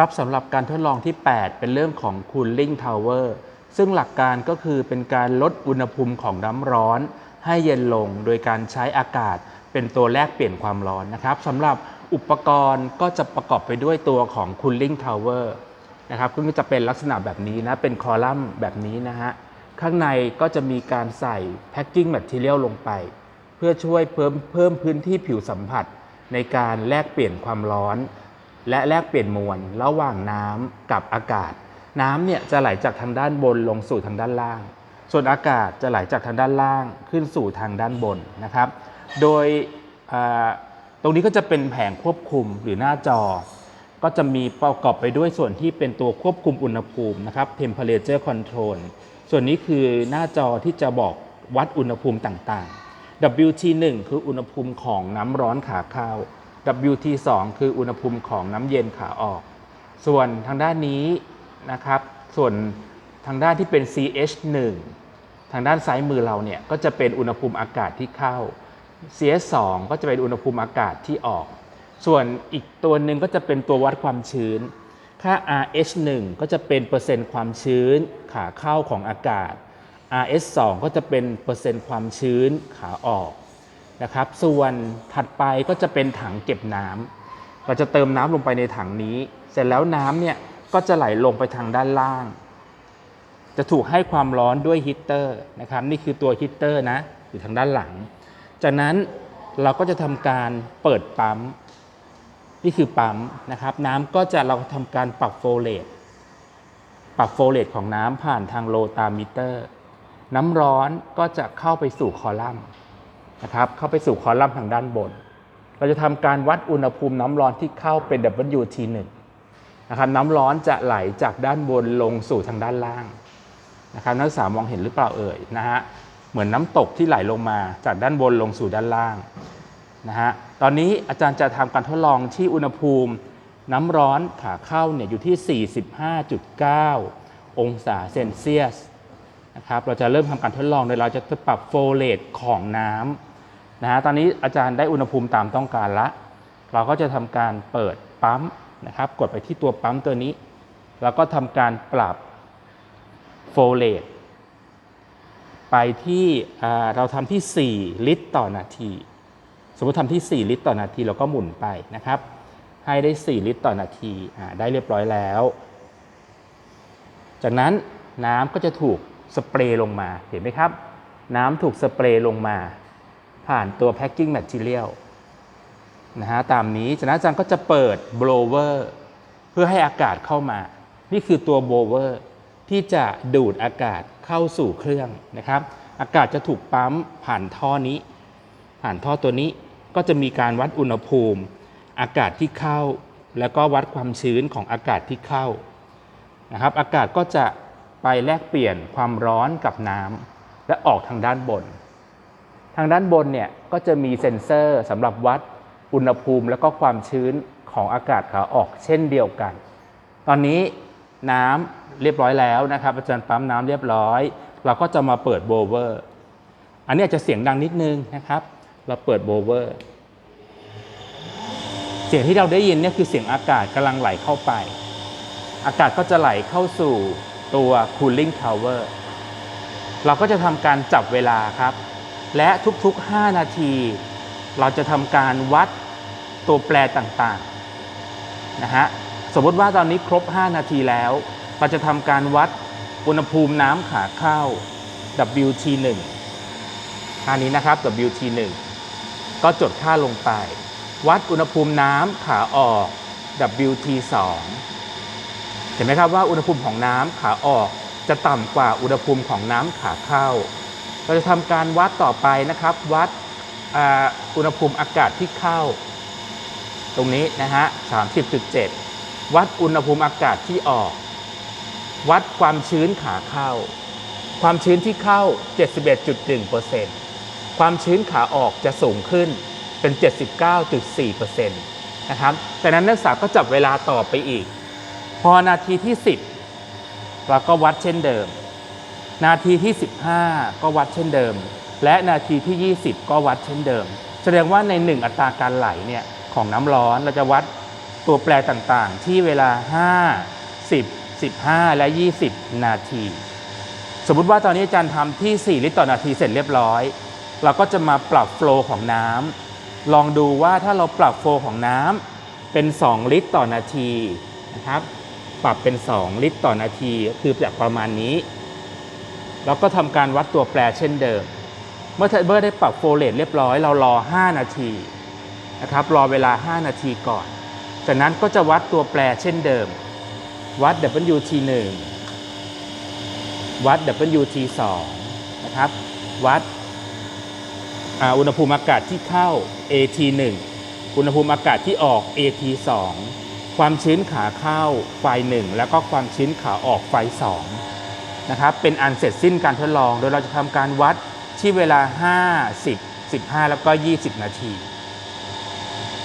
ครับสำหรับการทดลองที่ 8 เป็นเรื่องของ cooling tower ซึ่งหลักการก็คือเป็นการลดอุณหภูมิของน้ำร้อน ให้เย็นลงโดยการใช้อากาศ เป็นตัวแลกเปลี่ยนความร้อนนะครับสำหรับอุปกรณ์ก็จะประกอบไปด้วยตัวของ cooling tower นะครับก็จะเป็นลักษณะแบบนี้นะ เป็นคอลัมน์แบบนี้นะฮะ ข้างในก็จะมีการใส่ packing material ลงไป เพื่อช่วยเพิ่มเพิ่มพื้นที่ผิวสัมผัส ในการแลกเปลี่ยนความร้อน และแลกเปลี่ยนมวลระหว่างน้ำกับอากาศ น้ำเนี่ยจะไหลจากทางด้านบนลงสู่ทางด้านล่าง ส่วนอากาศจะไหลจากทางด้านล่างขึ้นสู่ทางด้านบนนะครับ โดยตรงนี้ก็จะเป็นแผงควบคุมหรือหน้าจอ ก็จะมีประกอบไปด้วยส่วนที่เป็นตัวควบคุมอุณหภูมินะครับ temperature control ส่วนนี้คือหน้าจอที่จะบอกวัดอุณหภูมิต่างๆ WT1 คืออุณหภูมิของน้ำร้อนขาเข้า WT2 คืออุณหภูมิของน้ำเย็นขาออก ส่วนทางด้านนี้นะครับ ส่วนทางด้านที่เป็น CH1 ทางด้านซ้ายมือเราเนี่ยก็จะเป็นอุณหภูมิอากาศที่เข้า CS2 ก็จะเป็นอุณหภูมิอากาศที่ออก ส่วนอีกตัวหนึ่งก็จะเป็นตัววัดความชื้น ค่า RH1 ก็จะเป็นเปอร์เซ็นต์ความชื้นขาเข้าของอากาศ RS2 ก็จะเป็นเปอร์เซ็นต์ความชื้นขาออก นะครับ ส่วนถัดไปก็จะเป็นถังเก็บน้ำเราจะเติมน้ำลงไปในถังนี้ เสร็จแล้วน้ำเนี่ยก็จะไหลลงไปทางด้านล่าง จะถูกให้ความร้อนด้วยฮีตเตอร์นะครับ นี่คือตัวฮีตเตอร์นะอยู่ทางด้านหลัง จากนั้นเราก็จะทำการเปิดปั๊ม นี่คือปั๊มนะครับ น้ำก็จะเราทำการปรับโฟเลตปรับโฟเลตของน้ำผ่านทางโลตามิเตอร์ น้ำร้อนก็จะเข้าไปสู่คอลัมน์ นะครับเข้าไปสู่คอลัมน์ทางด้านบน เราจะทำการวัดอุณหภูมิน้ำร้อนที่เข้าเป็น WT1 นะครับน้ำร้อนจะไหลจากด้านบนลงสู่ทางด้านล่างนะครับนักศึกษามองเห็นหรือเปล่าเอ่ยนะฮะเหมือนน้ำตกที่ไหลลงมาจากด้านบนลงสู่ด้านล่างนะฮะตอนนี้อาจารย์จะทำการทดลองที่อุณหภูมิ น้ำร้อนขาเข้าเนี่ยอยู่ที่ 45.9 องศาเซนเซียส นะครับเราจะเริ่มทำการทดลองโดยเราจะปรับโฟเลตของน้ำนะฮะตอนนี้อาจารย์ได้อุณหภูมิตามต้องการละ เราก็จะทำการเปิดปั๊มนะครับกดไปที่ตัวปั๊มตัวนี้ แล้วก็ทำการปรับโฟเลตไปที่เราทำที่ 4 ลิตรต่อนาที สมมติทำที่ 4 ลิตรต่อนาทีเราก็หมุนไปนะครับ ให้ได้ 4 ลิตรต่อนาทีได้เรียบร้อยแล้ว จากนั้นน้ำก็จะถูก สเปรย์ลงมาเห็นไหมครับ น้ำถูกสเปรย์ลงมา ผ่านตัว packing material นะฮะตามนี้จากนั้นอาจารย์ก็จะเปิด blower เพื่อให้อากาศเข้ามา นี่คือตัว blower ที่จะดูดอากาศเข้าสู่เครื่องนะครับ อากาศจะถูกปั๊มผ่านท่อนี้ ผ่านท่อตัวนี้ก็จะมีการวัดอุณหภูมิ อากาศที่เข้า แล้วก็วัดความชื้นของอากาศที่เข้านะครับ อากาศก็จะ ไปแลกเปลี่ยนความร้อนกับน้ำและออกทางด้านบน ทางด้านบนเนี่ยก็จะมีเซ็นเซอร์สำหรับวัดอุณหภูมิแล้วก็ความชื้นของอากาศขาออกเช่นเดียวกัน ตอนนี้น้ำเรียบร้อยแล้วนะครับอาจารย์ปั๊มน้ำเรียบร้อย เราก็จะมาเปิดโบเวอร์ อันนี้อาจจะเสียงดังนิดนึงนะครับ เราเปิดโบเวอร์เสียงที่เราได้ยินเนี่ยคือเสียงอากาศกำลังไหลเข้าไป อากาศก็จะไหลเข้าสู่ ตัว cooling tower เราก็จะทำการจับเวลาครับ และทุกๆ 5 นาที เราจะทำการวัดตัวแปรต่างๆนะฮะสมมติว่าตอนนี้ครบ 5 นาทีแล้ว เราจะทำการวัดอุณหภูมิน้ำขาเข้า WT1 อันนี้นะครับ WT1 ก็จดค่าลงไป วัดอุณหภูมิน้ำขาออก WT2 เห็นไหมครับว่าอุณหภูมิของน้ำขาออกจะต่ำกว่าอุณหภูมิของน้ำขาเข้า เราจะทำการวัดต่อไปนะครับ วัดอุณหภูมิอากาศที่เข้า ตรงนี้นะฮะ30.7 วัดอุณหภูมิอากาศที่ออก วัดความชื้นขาเข้า ความชื้นที่เข้า 71.1%ความชื้นขาออกจะสูงขึ้นเป็น 79.4%นะครับจากนั้นนักศึกษาก็จับเวลาต่อไปอีก พอนาทีที่ 10 เราก็วัดเช่นเดิม นาทีที่ 15 ก็วัดเช่นเดิม และนาทีที่ 20 ก็วัดเช่นเดิม แสดงว่าใน 1 อัตราการไหลเนี่ยของน้ำร้อนเราจะวัดตัวแปรต่างๆ ที่เวลา 5 10 15 และ 20 นาที สมมติว่าตอนนี้อาจารย์ทำที่ 4 ลิตรต่อนาทีเสร็จเรียบร้อย เราก็จะมาปรับโฟล์ของน้ำลองดูว่าถ้าเราปรับโฟล์ของน้ำเป็น 2 ลิตรต่อนาทีนะครับ ปรับเป็น 2 ลิตรต่อนาที คือจากประมาณนี้ แล้วก็ทำการวัดตัวแปรเช่นเดิม เมื่อเบอร์ได้ปรับโฟเรตเรียบร้อย เรารอ 5 นาทีนะครับ รอเวลา 5 นาทีก่อน จากนั้นก็จะวัดตัวแปรเช่นเดิม วัด WT 1 วัด WT 2 นะครับ วัดอุณหภูมิอากาศที่เข้า AT 1 อุณหภูมิอากาศที่ออก AT 2 ความชื้นขาเข้าไฟ1แล้วก็ความชื้นขาออกไฟ2นะครับเป็นอันเสร็จสิ้นการทดลอง โดยเราจะทำการวัดที่เวลา5 10 15 แล้วก็ 20 นาที